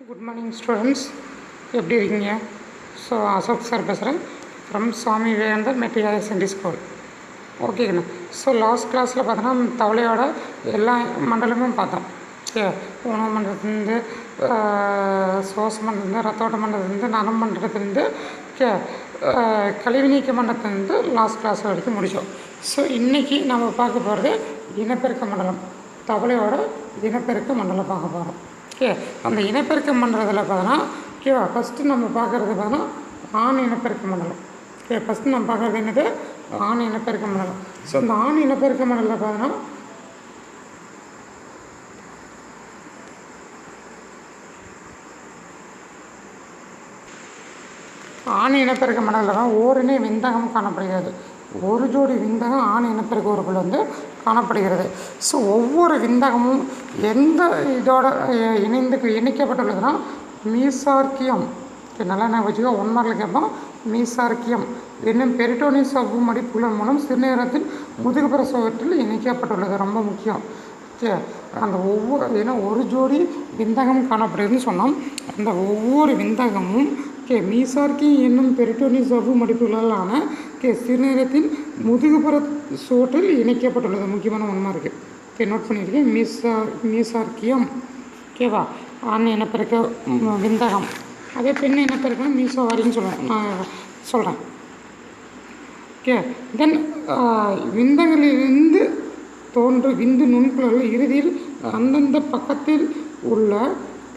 Good morning students எப்படி இருக்கீங்க? So Ashok sir பேசுகிறேன் ஃப்ரம் சுவாமி விவேகானந்தர் மெட்டீரியல் சென்டி ஸ்கூல் ஓகேங்கண்ணா ஸோ லாஸ்ட் கிளாஸில் பார்த்தோன்னா தவளையோட எல்லா மண்டலமும் பார்த்தோம். ஓகே உணவு மண்டலத்துலேருந்து சுவாச மண்டலத்துலேருந்து ரத்தோட்ட மண்டலத்துலேருந்து நனம் மண்டலத்துலேருந்து ஓகே கழிவு நீக்க மண்டலத்துலேருந்து லாஸ்ட் கிளாஸ் வரைக்கும் முடித்தோம் ஸோ இன்றைக்கி நம்ம பார்க்க போகிறது இனப்பெருக்க மண்டலம். தவளையோட இனப்பெருக்க மண்டலம் பார்க்க போகிறோம் ஓகே. அந்த இனப்பெருக்க மண்டலத்தில் பார்த்தோன்னா ஓகேவா ஃபஸ்ட்டு நம்ம பார்க்குறது பார்த்தோன்னா ஆண் இனப்பெருக்க மண்டலம் ஓகே ஃபஸ்ட்டு நம்ம பார்க்குறது என்னது? ஆண் இனப்பெருக்க மண்டலம் ஸோ இந்த ஆண் இனப்பெருக்க மண்டலத்தில் பார்த்தோன்னா ஆண் இனப்பெருக்க மண்டலத்தில் தான் ஓரினை விந்தகம் காணப்படுகிறது. ஒரு ஜோடி விந்தகம் ஆண் இனப்பெருக்க உறுப்பில் வந்து காணப்படுகிறது. ஸோ ஒவ்வொரு விந்தகமும் எந்த இதோட இணைந்து இணைக்கப்பட்டுள்ளதுன்னா மீசார்க்கியம். நல்லா நான் வச்சுக்கோ ஒன் மார்க்கில் கேட்போம். மீசார்க்கியம். என்னும் பெரிட்டோனிஸ் சவ்வுமடி மடிப்புகள் மூலம் சிறுநீரகத்தின் முதுகுப்புற சுவற்றில் இணைக்கப்பட்டுள்ளது. ரொம்ப முக்கியம். அந்த ஒவ்வொரு ஏன்னா ஒரு ஜோடி விந்தகம் காணப்படுதுன்னு சொன்னோம். அந்த ஒவ்வொரு விந்தகமும் கே மீசார்க்கி என்னும் பெரிட்டோனி சவ்வு மடிப்புகளான கே சிறுநீரத்தின் முதுகுப்புற சோற்றில் இணைக்கப்பட்டுள்ளது. முக்கியமான ஒன்றா இருக்குது ஓகே நோட் பண்ணியிருக்கேன். மீசா மீசார்க்கியம். ஓகேவா ஆண் இனப்பெருக்க விந்தகம். அதே பெண் இனப்பெருக்கம் மீசோவாரின்னு சொல்லுவேன் நான் சொல்கிறேன் ஓகே தென் விந்தங்களிலிருந்து தோன்றும் விந்து நுண்குழல்கள் இறுதியில் அந்தந்த பக்கத்தில் உள்ள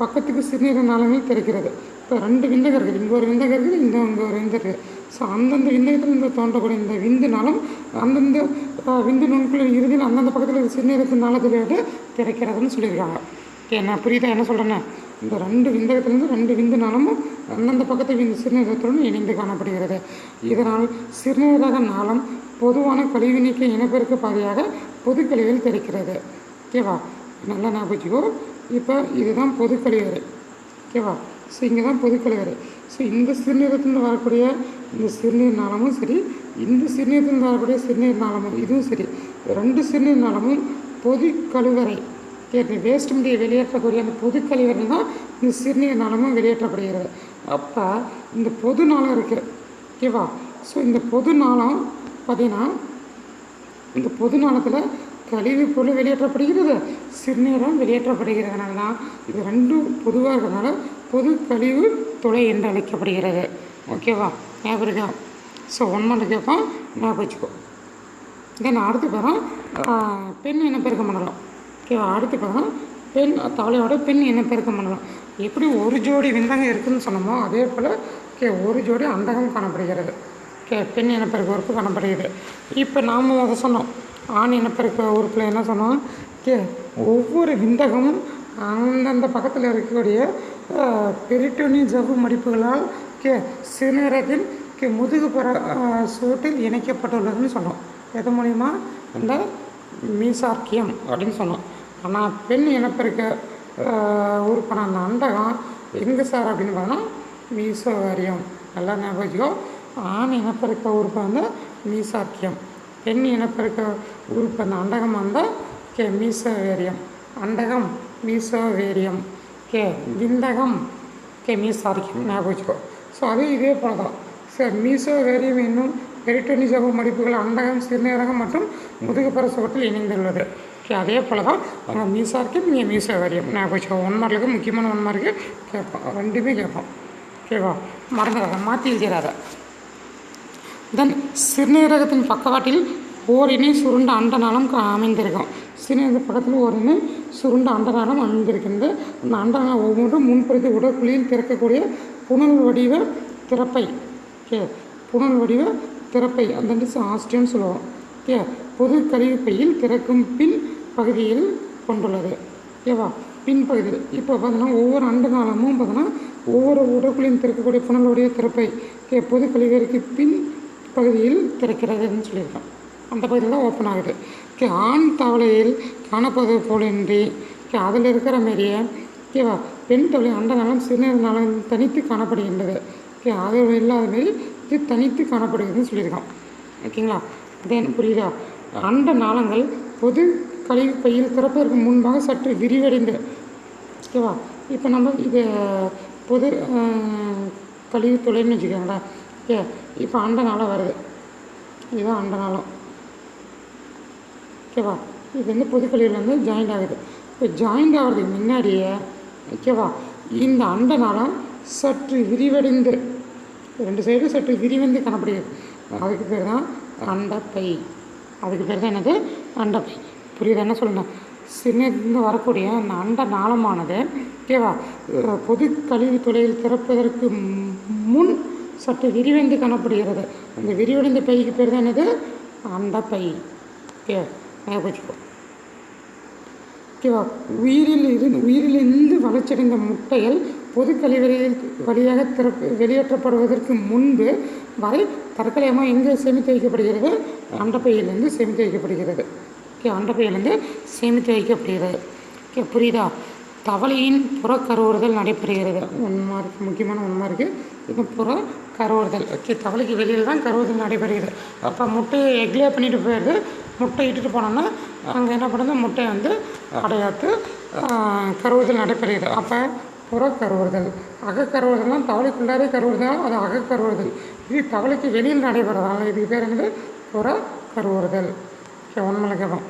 பக்கத்துக்கு சிறுநீர நாளங்கள் திறக்கிறது. இப்போ ரெண்டு விந்தகம் இருக்குது இங்கே ஒரு விந்தகம் இருக்குது இந்த இங்கே ஒரு விந்தகம் இருக்குது. ஸோ அந்தந்த விந்தகத்தில் இருந்து தோன்றக்கூடிய இந்த விந்து நாளம் அந்தந்த விந்து நுண்குழல் இறுதியில் அந்தந்த பக்கத்தில் இருக்க சிறுநீரத்தின் நாளத்திலேயே திறக்கிறதுன்னு சொல்லியிருக்காங்க. ஓகே நான் புரியுதா? என்ன சொல்கிறேன்னு இந்த ரெண்டு விந்தகத்திலிருந்து ரெண்டு விந்து நாளமும் அந்தந்த பக்கத்து விந்து சிறுநீரகத்துடன் இணைந்து காணப்படுகிறது. இதனால் சிறுநீரக நாளம் பொதுவான கழிவு நீக்க இனப்பெருக்க பாதையாக பொது கழிவில் தெரிக்கிறது ஓகேவா? நல்லா ஞாபகம் இப்போ இதுதான் பொது கழிவறை ஓகேவா? ஸோ இங்கே தான் பொது கழிவறை ஸோ இந்த சிறுநீரகத்திலிருந்து வரக்கூடிய இந்த சிறுநீர் நாளமும் சரி இந்த சிறுநீரத்திலிருந்து வரக்கூடிய சிறுநீர் நாளமும் இதுவும் சரி. ரெண்டு சிறுநீர் நாளமும் பொது கழிவறை இந்த வேஸ்ட் முடியை வெளியேற்றக்கூடிய அந்த பொது கழிவறை தான் இந்த சிறுநீர் நாளமும் வெளியேற்றப்படுகிறது. அப்போ இந்த பொது நாளம் இருக்குது ஓகேவா? ஸோ இந்த பொது நாளம் பார்த்தீங்கன்னா இந்த பொது நாளத்தில் கழிவு பொருள் வெளியேற்றப்படுகிறது சிறுநீரம் வெளியேற்றப்படுகிறதுனால தான் இது ரெண்டும் பொதுவாக இருக்கிறதுனால பொது கழிவு துளை என்று அழைக்கப்படுகிறது. ஓகேவா ஞாபகம் இருக்கா? ஸோ ஒன் மட்டும் ஞாபகம் வச்சுக்கோ தென் அடுத்து பார்த்தோம் பெண் இனப்பெருக்கம் மண்டலம் ஓகேவா அடுத்து பார்த்தோம் பெண் தவளையோட பெண் இனப்பெருக்கம் மண்டலம் எப்படி ஒரு ஜோடி விந்தகம் இருக்குதுன்னு சொன்னோமோ அதே போல் ஓகே ஒரு ஜோடி அண்டகம் காணப்படுகிறது. ஓகே பெண் இனப்பெருக்க உறுப்பு காணப்படுகிறது. இப்போ நாம் அதை சொன்னோம். ஆண் இனப்பெருக்க உறுப்பில் என்ன சொன்னோம்? ஓகே ஒவ்வொரு விந்தகமும் அந்தந்த பக்கத்தில் இருக்கக்கூடிய பெரிட்டோனி ஜவ்வு மடிப்புகளால் கே சிறுநீரகத்தின் கே முதுகு அஹ், சுவட்டில் இணைக்கப்பட்டுள்ளதுன்னு சொன்னோம் எது மூலிமா இந்த மீசார்க்கியம் அப்படின்னு சொன்னோம் ஆனால் பெண் இனப்பெருக்க உறுப்பான அந்த அண்டகம் எங்கே சார் அப்படின்னு பார்த்தோன்னா மீசோகாரியம் நல்லா ஞாபகம் ஆண் இனப்பெருக்க உறுப்பு வந்து மீசார்க்கியம். பெண் இனப்பெருக்க உறுப்பு அந்த அண்டகம் வந்தால் கே மீசோவேரியம் அண்டகம் மீசோவேரியம். கே விந்தகம். கே மீசார்க்கியம் ஞாபகம் வச்சுக்கோ. ஸோ அது இதே போல தான் சார் மீசோவேரியம் என்னும் பெரிட்டோனிசபு மடிப்புகள் அண்டகம் சிறுநீரகம் மற்றும் முதுகுப்புற சுவற்றில் இணைந்துள்ளது. ஓகே அதே போல் தான் அங்கே மீசார்க்கியம் இங்கே மீசோவேரியம். ஞாபகம் வச்சுக்கோ. ஒன் மார்க்கு முக்கியமான ஒன் மார்க்கு கேட்போம். ரெண்டுமே கேட்போம். ஓகேவா மறந்துடாத மாற்றி எழுதிடாத. தென் சிறுநீரகத்தின் பக்கவாட்டில் ஓரினை சுருண்ட அண்டநாளம் அமைந்திருக்கும் சிறுநீரக பக்கத்தில் ஓரினை சுருண்ட அண்டநாளம் அமைந்திருக்கின்றது. அந்த அண்டநாளம் ஒவ்வொன்றும் முன்படுத்தி உடற்குழியில் திறக்கக்கூடிய புனல் வடிவ திறப்பை ஓகே புனல் வடிவ திறப்பை அந்த ஆஸ்டியம்னு சொல்லுவோம் ஓகே பொது கழிவுப்பையில் திறக்கும் பின் பகுதியில் கொண்டுள்ளது. ஓகேவா பின்பகுதியில் இப்போ பார்த்தீங்கன்னா ஒவ்வொரு அண்டு நாளமும் பார்த்தீங்கன்னா ஒவ்வொரு உடற்குழியும் திறக்கக்கூடிய புனலுடைய திறப்பை ஓகே பொது கழிவறைக்கு பின் பகுதியில் திறக்கிறதுன்னு சொல்லியிருக்கோம் அந்த பகுதியில் தான் ஓப்பன் ஆகுது. ஓகே ஆண் தவளையில் காணப்படுவது போலின்றி ஓகே அதில் இருக்கிற மாரியே ஓகேவா பெண் தவளை அண்ட நலம் சிறுநீர் நலம் தனித்து காணப்படுகின்றது. ஓகே அது இல்லாத மாரி இது தனித்து காணப்படுகிறதுன்னு சொல்லியிருக்கோம் ஓகேங்களா? தென் புரியுதா? அண்ட நாளங்கள் பொது கழிவு பையில் திறப்பதற்கு முன்பாக சற்று விரிவடைந்து ஓகேவா இப்போ நம்ம இது பொது கழிவு துளைன்னு வச்சுக்கோங்களேன் ஓகே இப்போ அண்டனால வருது. இதுதான் அண்டனாலம் ஓகேவா? இது வந்து பொதுக்கழிவில் வந்து ஜாயிண்ட் ஆகுது. இப்போ ஜாயிண்ட் ஆகிறதுக்கு முன்னாடியே ஓகேவா? இந்த அண்டநாளம் சற்று விரிவடைந்து ரெண்டு சைடும் சற்று விரிவந்து காணப்படுகிறது. அதுக்கு பேர் தான் அண்டப்பை அதுக்கு பேர் தான் என்னது? அண்டப்பை புரியுதா? என்ன சொல்லணும்? சின்னது வரக்கூடிய அந்த அண்ட நாளமானது ஓகேவா? பொது கழிவு தொழில் திறப்பதற்கு முன் சற்று விரிவந்து காணப்படுகிறது. அந்த விரிவடைந்த பைக்கு பேர் தான் என்னது? அண்டப்பை ஓகே. ஞாபகம் ஓகேவா உயிரில் இருந்து உயிரிலிருந்து வளர்ச்சியடைந்த முட்டைகள் பொது கழிவறையில் வழியாக திறப்பு வெளியேற்றப்படுவதற்கு முன்பு வரை தற்கொலையமாக எங்கே சேமித்து வைக்கப்படுகிறது? அண்டப்பையிலிருந்து சேமித்து வைக்கப்படுகிறது. ஓகே அண்டப்பையிலிருந்து சேமித்து வைக்கப்படுகிறது. ஓகே புரியுதா? தவளையின் புறக்கருவுறுதல் நடைபெறுகிறது. உண்மை இருக்குது முக்கியமான உண்மை இருக்குது இது புற கருவுறுதல் ஓகே தவளைக்கு வெளியில் தான் கருவுறுதல் நடைபெறுகிறது. அப்போ முட்டையை எக்லே பண்ணிட்டு போயிடுது. முட்டை இட்டுட்டு போனோன்னா அங்கே என்ன பண்ணுது? முட்டையை வந்து அடையாத்து கருவுறுதல் நடைபெறுகிறது. அப்போ புறக்கருவுறுதல் அகக்கருவுறுதல்னால் தவளைக்குள்ளாரே கருவுறுதல் அது அகக்கருவுறுதல் இது தவளைக்கு வெளியில் நடைபெறதால இதுக்கு பேர் என்னது? புற கருவுறுதல் ஓகே உண்மையில் கேட்போம்.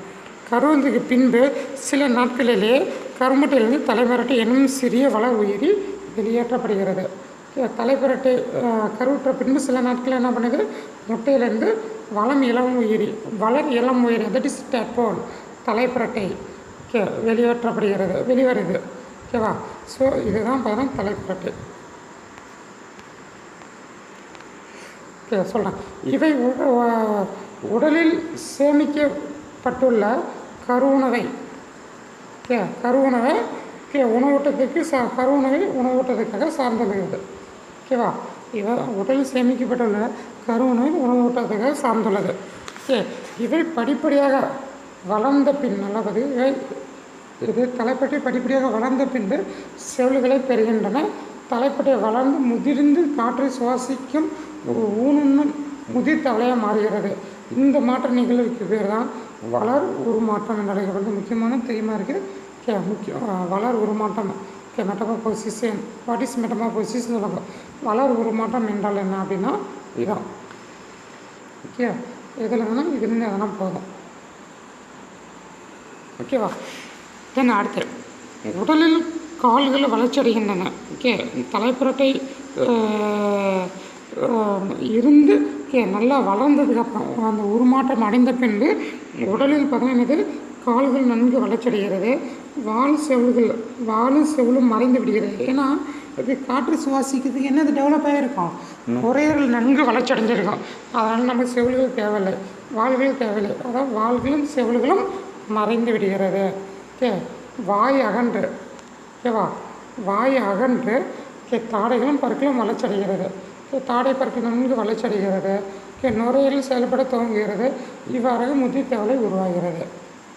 கருவுறதுக்கு பின்பு சில நாட்களிலே கருமுட்டையிலிருந்து தலைமரட்டை என்னும் சிறிய வளர் உயிரி வெளியேற்றப்படுகிறது. ஓகே, கருவுற்ற பின்பு சில நாட்கள் என்ன பண்ணுது? முட்டையிலேருந்து வளம் இளம் உயிரி வளர் இளம் உயிரி தட் இஸ் டெப்போல் தலைப்புரட்டை ஓகே வெளியேற்றப்படுகிறது வெளிவருது. ஓகேவா ஸோ இதுதான் பார்த்தா தலைப்புரட்டை. ஓகே சொல்கிறேன் இவை உடலில் சேமிக்கப்பட்டுள்ள கருவுணவை. ஓகே கருவுணவை ஓகே உணவூட்டத்துக்கு சா கருவுணவை உணவூட்டத்துக்காக சார்ந்துள்ளது ஓகேவா இவ உடலில் சேமிக்கப்பட்டுள்ள கருவுணவை உணவூட்டத்துக்காக சார்ந்துள்ளது. சரி இவை படிப்படியாக வளர்ந்த பின் அதாவது இவை இது தலைப்பட்டை படிப்படியாக வளர்ந்த பின்பு செவில்களை பெறுகின்றன. தலைப்பட்டை வளர்ந்து முதிர்ந்து காற்றை சுவாசிக்கும் ஒரு ஊனுண்ணும் முதிர் தவளையாக மாறுகிறது. இந்த மாற்ற நிகழ்வுக்கு பேர் தான் வளர் உருமாற்றம் என்று அழைக்கப்படுது. முக்கியமான தெரியுமா இருக்குது? கே முக்கிய வளர் உருமாற்றம். Okay metamorphosis what is metamorphosis சொல்லுவாங்க வளர் உருமாற்றம் என்றால் என்ன அப்படின்னா இதான் ஓகே? இதில் வேணால் இது இருந்து போதும். ஓகேவா? தென் அடுத்து. உடலில் கால்கள் வளர்ச்சியடைகின்றன. ஓகே? தலைப்புறட்டை இருந்து ஓகே நல்லா வளர்ந்ததுக்கப்புறம் அந்த உருமாற்றம் அடைந்த பின்பு உடலில் பதினது கால்கள் நன்கு வளர்ச்சியடைகிறது. வால் செவில்கள் வாலும் செவிலும் மறைந்து விடுகிறது. ஏன்னா இது காற்று சுவாசிக்கிறதுக்கு என்னது டெவலப் ஆகிருக்கும் நுரையீரல் நன்கு வளர்ச்சி அடைஞ்சிருக்கும் அதனால் நமக்கு செவில்கள் தேவையில்லை. வால்கள் தேவையில்லை. அதாவது வால்களும் செவில்களும் மறைந்து விடுகிறது. ஓகே வாய் அகன்று. ஓகேவா வாய் அகன்று. ஓகே தாடைகளும் பற்களும் வளர்ச்சியடைகிறது. ஓகே தாடை பற்கள் நன்கு வளர்ச்சியடைகிறது. ஓகே நுரையீரல் செயல்பட துவங்குகிறது. இவ்வாறாக முதிர்த்தவளை உருவாகிறது.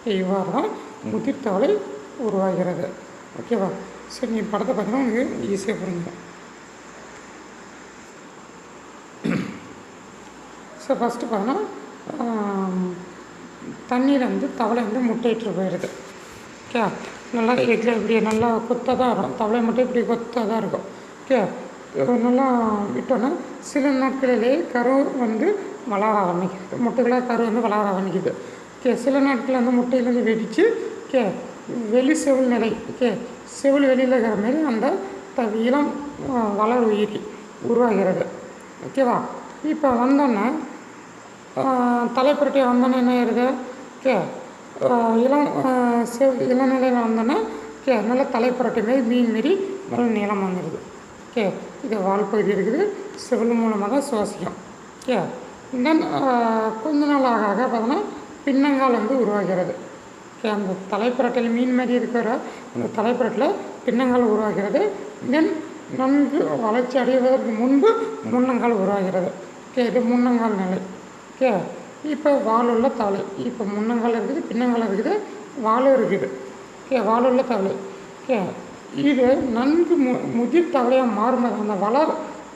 இவ்வாறு தான் முதிர்த்தவளை உருவாகிறது. ஓகேவா? சரி நீ படத்தை பார்த்தீங்கன்னா உங்களுக்கு ஈஸியாக புரிஞ்சிடும் ஸோ ஃபஸ்ட்டு பார்த்தோன்னா தண்ணியில் வந்து தவளை வந்து முட்டையிட்டு போயிடுது. ஓகே நல்லா எக்கில் இப்படி நல்லா கொத்தாக தான் இருக்கும். தவளை மட்டும் இப்படி கொத்தாக தான் இருக்கும் ஓகே நல்லா விட்டோன்னா சில நாட்களிலேயே கரு வந்து வளர ஆரம்பிக்குது. முட்டைகளாக கரு வந்து வளர ஆரம்பிக்குது. ஓகே சில நாட்களில் அந்த முட்டையிலேருந்து வெடித்து ஓகே வெளி செவில் நிலை ஓகே செவில் வெளியில் இருக்கிற மாரி அந்த இளம் வளர் உயிரி உருவாகிறது. ஓகேவா இப்போ வந்தோன்னே தலைப்புரட்டி வந்தோன்னே என்ன ஆயிருது? ஓகே இளம் செவ் இளநிலையில் வந்தோன்னே ஓகே நல்ல தலைப்புரட்டி மாரி மீன் மாரி நல்ல நீளம் வந்துடுது ஓகே இது வால் பகுதி இருக்குது. செவில் மூலமாக தான் சுவாசிக்கும். ஓகே தென் கொஞ்ச நாள் ஆக ஆக பார்த்தோன்னா பின்னங்கால் வந்து உருவாகிறது. அந்த தலைப்புரட்டில் மீன் மாதிரி இருக்கிற அந்த தலைப்புரட்டில் பின்னங்கால் உருவாகிறது. தென் நன்கு வளர்ச்சி அடைவதற்கு முன்பு முன்னங்கால் உருவாகிறது. ஓகே இது முன்னங்கால் நிலை. ஓகே இப்போ வாலுள்ள தவளை இப்போ முன்னங்கால் இருக்குது பின்னங்கால் இருக்குது வாலும் இருக்குது. ஓகே வாலுள்ள தவளை ஓகே இது நன்கு மு முதிர் தவளையாக மாறும்போது அந்த வளர்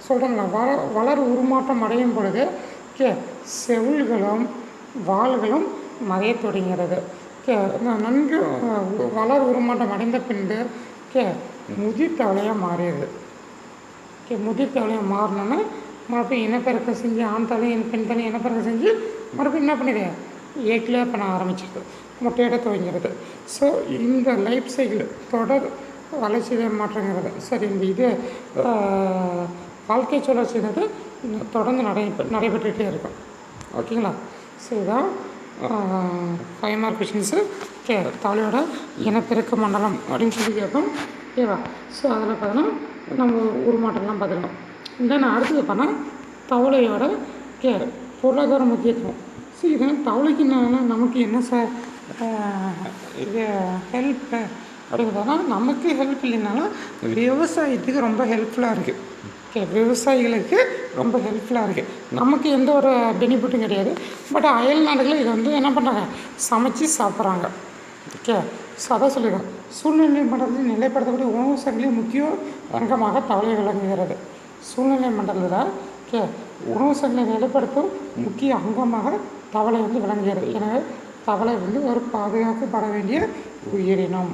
சொல்கிறேங்களா வள வளர் உருமாற்றம் அடையும் பொழுது ஓகே செவில்களும் வாள்களும் மறையத் தொடங்கிறது நன்கு வளர் உருமாற்றம் அடைந்த பின்பு ஓகே முதிர் தவளையாக மாறிடுது ஓகே முதிர் தவளையாக மாறினோன்னா மறுபடியும் இனப்பெருக்கம் செஞ்சு ஆண் தலை பெண் தலை இனப்பெருக்கம் செஞ்சு மறுபடியும் என்ன பண்ணுது ஏக்கிலே பண்ண ஆரம்பிச்சிருது முட்டையிட துவங்கிறது ஸோ இந்த லைஃப் சைக்கிள் தொடர் வளர்ச்சி மாற்றங்கிறது. சரி இந்த இது வாழ்க்கை சுழற்சிங்கிறது தொடர்ந்து நடை நடைபெற்றுகிட்டே இருக்கும். ஓகேங்களா? ஸோ இதான் ஃபைவ் மார்க் கொஷின்ஸு கே தவளையோட இனப்பெருக்க மண்டலம் அப்படின்னு சொல்லி கேட்போம். ஓகேவா ஸோ அதில் பார்த்தோன்னா நம்ம உருமாட்டம்லாம் பார்த்துக்கலாம் தென் அடுத்தது பார்த்தா தவளையோட கே பொருளாதார முக்கியத்துவம். ஸோ இது தவளைக்கு என்ன நமக்கு என்ன சார் இது ஹெல்ப் அப்படிங்கிறதுனா நமக்கு ஹெல்ப் இல்லைனாலும் விவசாயத்துக்கு ரொம்ப ஹெல்ப்ஃபுல்லாக இருக்குது விவசாயிகளுக்கு ரொம்ப ஹெல்ப்ஃபுல்லாக இருக்குது நமக்கு எந்த ஒரு பெனிஃபிட்டும் கிடையாது. பட் அயல் நாடுகளில் இதை வந்து என்ன பண்ணுறாங்க சமைச்சு சாப்பிட்றாங்க. ஓகே ஸோ அதான் சொல்லிடுவோம் சூழ்நிலை மண்டலத்தில் நிலைப்படுத்தக்கூடிய உணவு சங்கிலி முக்கிய அங்கமாக தவளை விளங்குகிறது. சூழ்நிலை மண்டலத்தில் ஓகே உணவு சங்கிலி நிலைப்படுத்தும் முக்கிய அங்கமாக தவளை வந்து விளங்குகிறது. எனவே தவளை வந்து ஒரு பாதுகாக்கப்பட வேண்டிய உயிரினம்.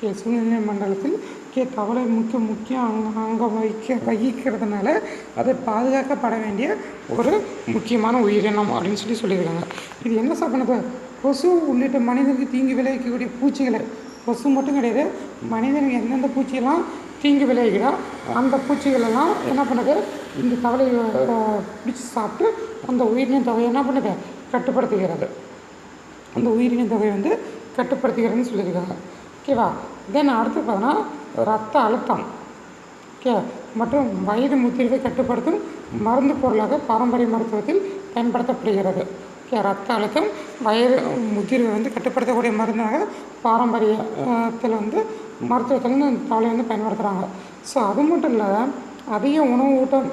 கே சூழ்நிலை மண்டலத்தில் முக்கிய தவளை முக்கிய முக்கியம் அங்க அங்கே வகிக்க வகிக்கிறதுனால அதை பாதுகாக்கப்பட வேண்டிய ஒரு முக்கியமான உயிரினம் அப்படின்னு சொல்லி சொல்லியிருக்காங்க. இது என்ன சார் பண்ணுது? கொசு உள்ளிட்ட மனிதனுக்கு தீங்கு விளைவிக்கக்கூடிய பூச்சிகளை கொசு மட்டும் கிடையாது மனிதனுக்கு எந்தெந்த பூச்சியெல்லாம் தீங்கு விளைவிக்கிறா அந்த பூச்சிகளெல்லாம் என்ன பண்ணுது? இந்த தவளை பிடிச்சி சாப்பிட்டு அந்த உயிரின தொகையை என்ன பண்ணுது? கட்டுப்படுத்துகிறது. அந்த உயிரின தொகை வந்து கட்டுப்படுத்துகிறதுன்னு சொல்லியிருக்காங்க. ஓகேவா? தென் அடுத்து பார்த்தோன்னா ரத்த அழுத்தம். ஓகே மற்றும் வயது முத்திரிவை கட்டுப்படுத்தும் மருந்து பொருளாக பாரம்பரிய மருத்துவத்தில் பயன்படுத்தப்படுகிறது. ஓகே ரத்த அழுத்தம் வயது முதிர்வை வந்து கட்டுப்படுத்தக்கூடிய மருந்தாக பாரம்பரியத்தில் வந்து மருத்துவத்தில் வந்து இந்த தவளை வந்து பயன்படுத்துகிறாங்க ஸோ அது மட்டும் இல்லை அதிக உணவு ஊட்டம்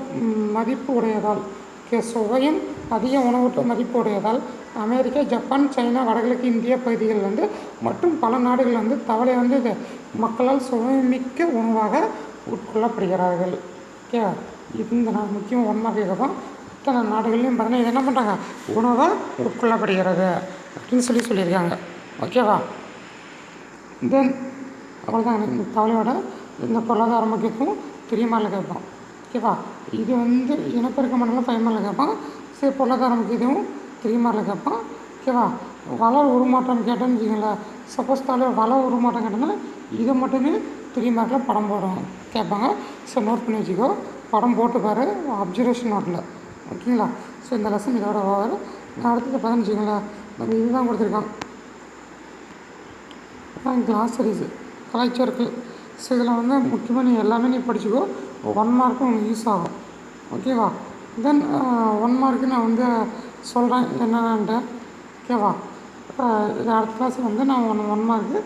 மதிப்பு உடையதால் ஓகே சுவையும் அதிக உணவூட்ட மதிப்பு உடையதால் அமெரிக்கா ஜப்பான் சைனா வடகிழக்கு இந்திய பகுதிகள் வந்து மற்றும் பல நாடுகள் வந்து தவளை வந்து இது மக்களால் சுவைமிக்க உணவாக உட்கொள்ளப்படுகிறார்கள். ஓகே இந்த நான் முக்கியம் ஒன்றாக இருக்கும் இத்தனை நாடுகள்லையும் பார்த்தீங்கன்னா இது என்ன பண்ணுறாங்க உணவாக உட்கொள்ளப்படுகிறது அப்படின்னு சொல்லி சொல்லியிருக்காங்க. ஓகேவா தென் அவ்வளோதான் இந்த தவளையோட இந்த பொருளாதார முக்கியத்துவம் திரியமாரில் கேட்போம். ஓகேவா இது வந்து இனப்பெருக்க மண்டலம் ஃபைவ் கேட்பான் சரி பொருளாதாரமுக்கு இதுவும் த்ரீ மார்க்கில் கேட்பான். ஓகேவா? வளர் உருமாற்றம் கேட்டேன்னு வச்சுங்களேன் சப்போஸ் தலை வளர் உருமாற்றம் கேட்டோன்னா இது மட்டுமே த்ரீ மார்க்கில் படம் போடும் கேட்பாங்க. ஸோ நோட் பண்ணி வச்சுக்கோ. படம் போட்டு பாரு அப்சர்வேஷன் நோட்டில் ஓகேங்களா? ஸோ இந்த லெசன் இதோட ஓவர் நான் அடுத்தது பார்த்தேன்னு வச்சுக்கோங்களேன். நம்ம இதுதான் கொடுத்துருக்கோம் கிளாஸரிஸ் கிளாஸரிஸு கலைச்சொற்கள் ஸோ இதில் வந்து முக்கியமாக நீ எல்லாமே நீ படிச்சுக்கோ. ஒன் மார்க்கும் உனக்கு யூஸ் ஆகும். ஓகேவா? தென் ஒன் மார்க்கு நான் வந்து சொல்கிறேன் என்னென்னன்ட்டு ஓகேவா இது அடுத்த கிளாஸ் வந்து நான் ஒன் ஒன் மார்க்கு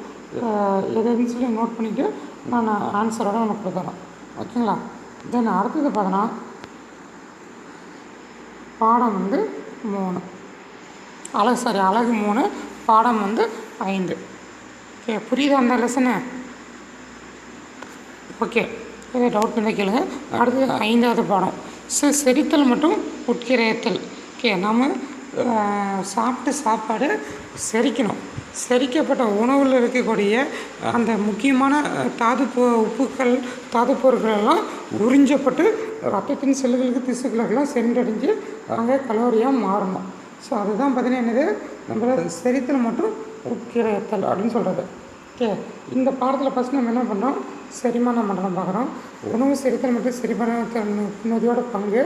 எதுன்னு சொல்லி நோட் பண்ணிவிட்டு நான் ஆன்சரோட உனக்கு கொடுத்துறேன். ஓகேங்களா தென் அடுத்தது பார்த்தோன்னா பாடம் வந்து மூணு. அழகு சாரி அழகு மூணு பாடம் வந்து ஐந்து. ஓகே புரியுதா அந்த லெசனு ஓகே ஏதோ டவுட் இருந்தால் கேளுங்க. அடுத்தது ஐந்தாவது பாடம். ஸோ செரித்தல் மற்றும் உட்கிரயத்தல் ஓகே நம்ம சாப்பிட்ட சாப்பாடு செரிக்கணும். செரிக்கப்பட்ட உணவில் இருக்கக்கூடிய அந்த முக்கியமான தாது உப்புக்கள் தாது பொருட்களெல்லாம் உறிஞ்சப்பட்டு ரத்தத்தின் செல்லுகளுக்கு திசுக்களுக்கெல்லாம் சென்றடைஞ்சு அங்கே கலோரியாக மாறணும். ஸோ அதுதான் பார்த்தீங்கன்னா என்னது? நம்ம செரித்தல் மற்றும் உட்கிரயத்தல் அப்படின்னு சொல்கிறது ஓகே இந்த பாடத்தில் ஃபஸ்ட் நம்ம என்ன பண்ணுறோம் செரிமான மண்டலம் பார்க்குறோம். உணவு செரித்தல் மற்றும் செரிமான நொதியோட பங்கு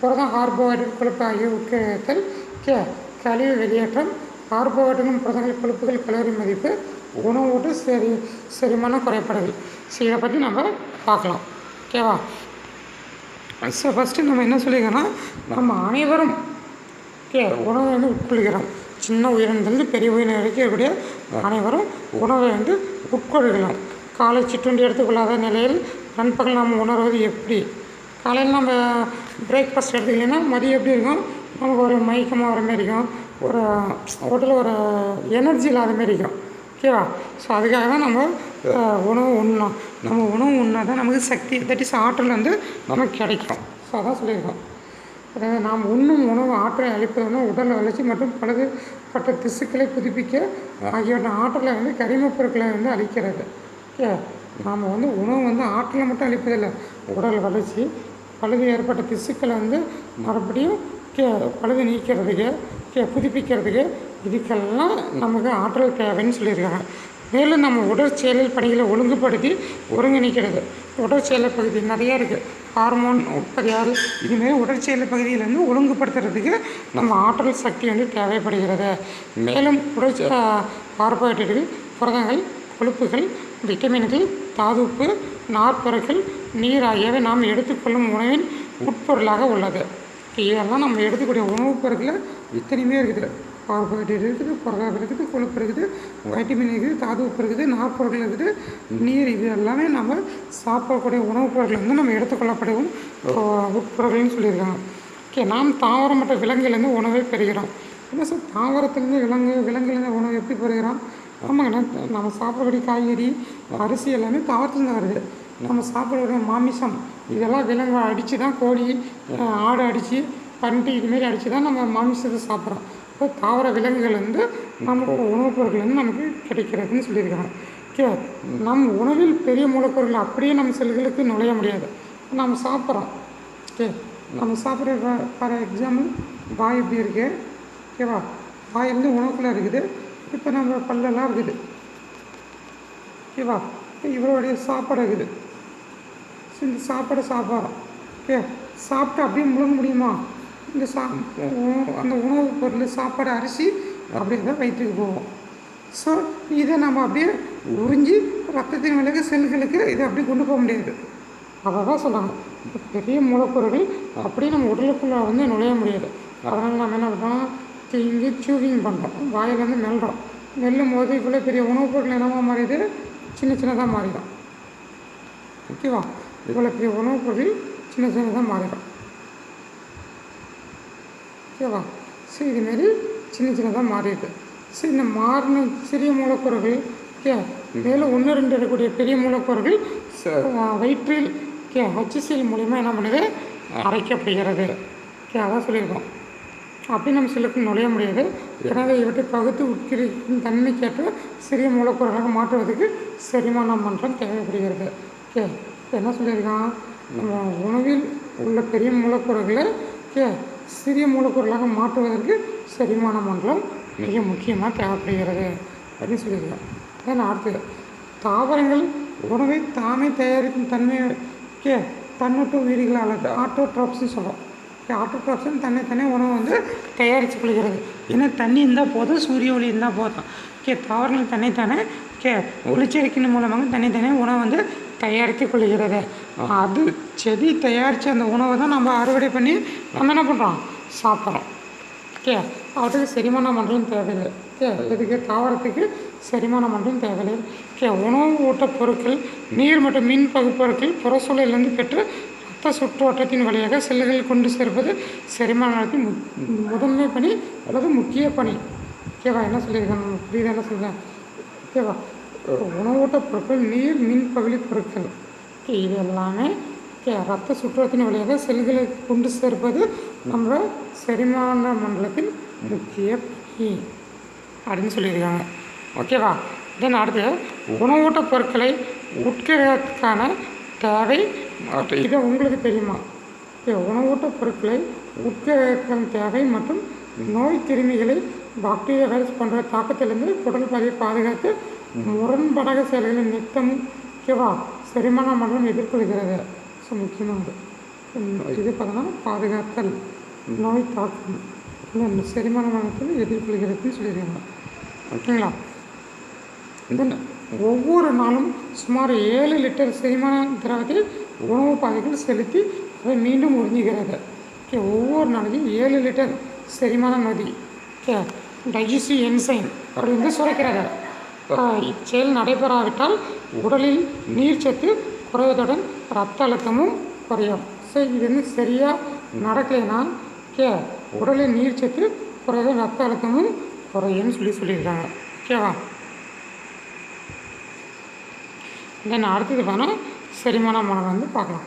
புரதம் கார்போஹைட்ரேட் கொழுப்பு ஆகிய உட்கிரயத்தல் கே கழிவு வெளியேற்றம் கார்போஹைட்ரேட் புரதங்கள் கொழுப்புகள் கலோரி மதிப்பு உணவோட்டு செரி செரிமானம் குறைப்படுது ஸோ இதை பற்றி நம்ம பார்க்கலாம். ஓகேவா ஸோ ஃபஸ்ட்டு நம்ம என்ன சொல்லியிருக்கோன்னா நம்ம அனைவரும் ஓகே உணவை வந்து உட்கொள்கிறோம். சின்ன உயிரினத்துலேருந்து பெரிய உயிரினம் வரைக்கும் இருக்கக்கூடிய அனைவரும் உணவை வந்து உட்கொள்கிறோம். காலை சிற்றுண்டி எடுத்துக்கொள்ளாத நிலையில் நண்பகல் நாம் உணர்வது எப்படி? காலையில் நம்ம பிரேக்ஃபாஸ்ட் எடுத்துக்கலைன்னா மதியம் எப்படி இருக்கும்? நமக்கு ஒரு மயக்கமாக வர மாதிரி இருக்கும். ஒரு உடலில் ஒரு எனர்ஜி இல்லாத மாதிரி இருக்கும். ஓகேவா ஸோ அதுக்காக தான் நம்ம உணவு உண்ணணும். நம்ம உணவு உண்ணா தான் நமக்கு சக்தி தட் இஸ் ஆற்றல் வந்து நமக்கு கிடைக்கும். ஸோ அதான் சொல்லியிருக்கோம். அதாவது நாம் உண்ணும் உணவு ஆற்றலை அளிப்பதுனா உடல் வளர்ச்சி மற்றும் பலதுப்பட்ட திசுக்களை புதுப்பிக்க ஆகியவற்றின் ஆற்றலை வந்து கரிமப் பொருட்களை வந்து அளிக்கிறது. ஓகே நாம் வந்து உணவு வந்து ஆற்றலை மட்டும் அளிப்பதில்லை உடல் வளர்ச்சி பழுது ஏற்பட்ட திசுக்களை வந்து மறுபடியும் கே பழுது நீக்கிறதுக்கு கே புதுப்பிக்கிறதுக்கு இதுக்கெல்லாம் நமக்கு ஆற்றல் தேவைன்னு சொல்லியிருக்காங்க. மேலும் நம்ம உடற்செயல் பணிகளை ஒழுங்குபடுத்தி ஒருங்கிணைக்கிறது. உடற்செயல் பகுதி நிறைய இருக்குது ஹார்மோன் உற்பத்தியால் இதுமாரி உடற்செயல் பகுதியில் வந்து ஒழுங்குபடுத்துறதுக்கு நம்ம ஆற்றல் சக்தி வந்து தேவைப்படுகிறது. மேலும் உடற் கார்போஹைட்ரேட்டுகள் புரதங்கள் கொழுப்புகள் விட்டமின்கள் தாதுப்பு நார்ப்பொருட்கள் நீர் ஆகியவை நாம் எடுத்துக்கொள்ளும் உணவின் உட்பொருளாக உள்ளது. இதெல்லாம் நம்ம எடுத்துக்கூடிய உணவுப் பொருட்களை இத்தனையுமே இருக்குது. கார்போஹைட்ரேட் இருக்குது புரதம் இருக்குது கொழுப்பு இருக்குது வைட்டமின் இருக்குது தாதுப்பு இருக்குது நார்ப்பொருட்கள் இருக்குது நீர் இது எல்லாமே நம்ம சாப்பிடக்கூடிய உணவுப் பொருட்கள் வந்து நம்ம எடுத்துக்கொள்ளப்படும் உட்பொருள்னு சொல்லியிருக்காங்க. ஓகே நாம் தாவரம் மற்றும் விலங்குலேருந்து உணவை பெறுகிறோம். என்ன சார் தாவரத்துலேருந்து விலங்கு விலங்குலேருந்து உணவு எப்படி பெறுகிறோம்? ஆமாங்கண்ணா நம்ம- சாப்பிடக்கூடிய காய்கறி அரிசி எல்லாமே தாவரத்துலேருந்து வருது நம்ம சாப்பிடக்கூடிய மாமிசம் இதெல்லாம் விலங்கு அடித்து தான் கோழி ஆடு அடித்து பன்றி இதுமாரி அடித்து தான் நம்ம மாமிசத்தை சாப்பிட்றோம். இப்போ தாவர விலங்குகள் வந்து நமக்கு உணவுப் பொருட்கள் வந்து நமக்கு கிடைக்கிறதுன்னு சொல்லியிருக்காங்க. ஓகே நம் உணவில் பெரிய மூலப்பொருள் அப்படியே நம்ம செல்களுக்கு நுழைய முடியாது. நம்ம சாப்பிட்றோம். ஓகே நம்ம சாப்பிட்ற ஃபார் எக்ஸாம்பிள் வாய் இப்படி இருக்குது ஓகேவா வாய் வந்து உணவுக்குள்ளே இருக்குது. இப்போ நம்ம பல்லெல்லாம் இருக்குது. ஓகேவா இவருடைய சாப்பாடு இருக்குது. இந்த சாப்பாடை சாப்பிட்றோம் ஓகே சாப்பிட்டு அப்படியே முழுங்க முடியுமா? இந்த சா அந்த உணவுப் பொருள் சாப்பாடு அரிசி அப்படியே தான் வயிற்றுக்கு போவோம் ஸோ இதை நம்ம அப்படியே உறிஞ்சி ரத்தத்தின் விலகு செல்களுக்கு இதை அப்படியே கொண்டு போக முடியாது. அதை தான் சொல்கிறாங்க பெரிய மூலப்பொருட்கள் அப்படியே நம்ம உடலுக்குள்ளே வந்து நுழைய முடியாது. அதனால் நம்ம என்ன பண்ணுறோம் திங்கி சூவிங் பண்ணுறோம் வாயிலேருந்து மெல்றோம். மெல்லும் போது இவ்வளோ பெரிய உணவுப் பொருள் என்னவா மாறிடுது சின்ன சின்னதாக மாறிடும். ஓகேவா? இவ்வளோ பெரிய உணவுப் பொருள் சின்ன சின்னதாக மாறிடும். ஓகேவா? ஸோ இதுமாரி சின்ன சின்னதாக மாறிடுது ஸோ இந்த மாறின சிறிய மூலக்கூறுகள் ஓகே மேலும் ஒன்று ரெண்டு இருக்கக்கூடிய பெரிய மூலக்கூறுகள் வயிற்றில் ஓகே ஹச்சிசிஎல் மூலிமா என்ன பண்ணுது? அரைக்கப்படுகிறது. ஓகே அதான் சொல்லியிருக்கோம். அப்படி நம்ம சொல்லுக்கு நுழைய முடியாது. எனவே இவற்றை பகுத்து உட்கிரிக்கும் தன்மைக்கேற்ற சிறிய மூலக்கூறுகளாக மாற்றுவதற்கு செரிமானம் மன்றம் தேவைப்படுகிறது. ஓகே என்ன சொல்லியிருக்கான்? நம்ம உணவில் உள்ள பெரிய மூலக்கூறுகளை கே சிறிய மூலக்கூறுகளாக மாற்றுவதற்கு செரிமான மன்றம் மிக முக்கியமாக தேவைப்படுகிறது அப்படின்னு சொல்லியிருக்கோம் அதான் அடுத்து தாவரங்கள் உணவை தாமே தயாரிக்கும் தன்மை கே தன்னொட்டு உயிரிகள் அல்லது ஆட்டோட்ராப்ஸ்னு சொல்கிறோம் ஆட்டோட்ராப்ஸ்னு தன்னை தானே உணவு வந்து தயாரித்து கொள்கிறது. ஏன்னா தண்ணி இருந்தால் போதும் சூரிய ஒளி இருந்தால் போதும். ஓகே தாவரங்கள் தன்னைத்தானே ஓகே ஒளிச்சேர்க்கையின் மூலமாக தனித்தனியாக உணவு வந்து தயாரித்து கொள்கிறது. அது செடி தயாரித்த அந்த உணவை தான் நம்ம அறுவடை பண்ணி நம்ம என்ன பண்ணுறோம் சாப்பிட்றோம். ஓகே அவற்றுக்கு செரிமான மண்டலம் தேவையில்லை. ஓகே இதுக்கு தாவரத்துக்கு செரிமான மண்டலம் தேவையில்லை. ஓகே உணவு ஊட்டப் பொருட்கள் நீர் மற்றும் மின் பகுப்பொருட்கள் புறச்சூழலிருந்து பெற்று ரத்த சுற்றோட்டத்தின் வழியாக செல்லுகள் கொண்டு சேர்ப்பது செரிமானத்தின் மு முதன்மை பணி அல்லது முக்கிய பணி. ஓகேவா என்ன சொல்லியிருக்காங்க? நம்ம புரியுதா? என்ன சொல்கிறேன் ஓகேவா உணவூட்டப் பொருட்கள் நீர் மின் பகுதி பொருட்கள். ஓகே இது எல்லாமே ஓகே ரத்த சுற்றத்தின் வழியாக செல்களை கொண்டு சேர்ப்பது நம்ம செரிமான மண்டலத்தின் முக்கிய பணி அப்படின்னு சொல்லியிருக்காங்க. ஓகேவா தென் அடுத்து உணவூட்டப் பொருட்களை உட்கிறதுக்கான தேவை இது உங்களுக்கு தெரியுமா? உணவூட்டப் பொருட்களை உட்கிறதுக்கான தேவை மற்றும் நோய் கிருமிகளை பாக்டீரியா வைரஸ் போன்ற தாக்கத்திலிருந்து உடல் பதிவை பாதுகாத்து முரண்படாத செயல்களை நித்தம் ஓகேவா செரிமான மண்டலம் எதிர்கொள்கிறது. ஸோ முக்கியமானது. இது பார்த்தோன்னா பாதுகாத்தல் நோய் தாக்கம் இந்த செரிமான மண்டலத்தில் எதிர்கொள்கிறதுன்னு சொல்லியிருக்காங்க. ஓகேங்களா ஒவ்வொரு நாளும் சுமார் ஏழு லிட்டர் செரிமான திரவத்தை உணவு பாதைகள் செலுத்தி அதை மீண்டும் உறிஞ்சுகிறது. ஓகே ஒவ்வொரு நாளைக்கும் ஏழு லிட்டர் செரிமான நதி ஓகே டைஜஸ்டிவ் என்சைன் அப்படின்னு வந்து சுரக்கிறது இச்செயல் நடைபெறாவிட்டால் உடலில் நீர்ச்சத்து குறைவதுடன் ரத்த அழுத்தமும் குறையும். ஸோ இது வந்து சரியாக நடக்கலைன்னா ஓகே உடலில் நீர்ச்சத்து குறைவு ரத்த அழுத்தமும் குறையும்னு சொல்லி சொல்லியிருக்காங்க. ஓகேவா தென் அடுத்தது வேணால் செரிமான வந்து பார்க்கலாம்.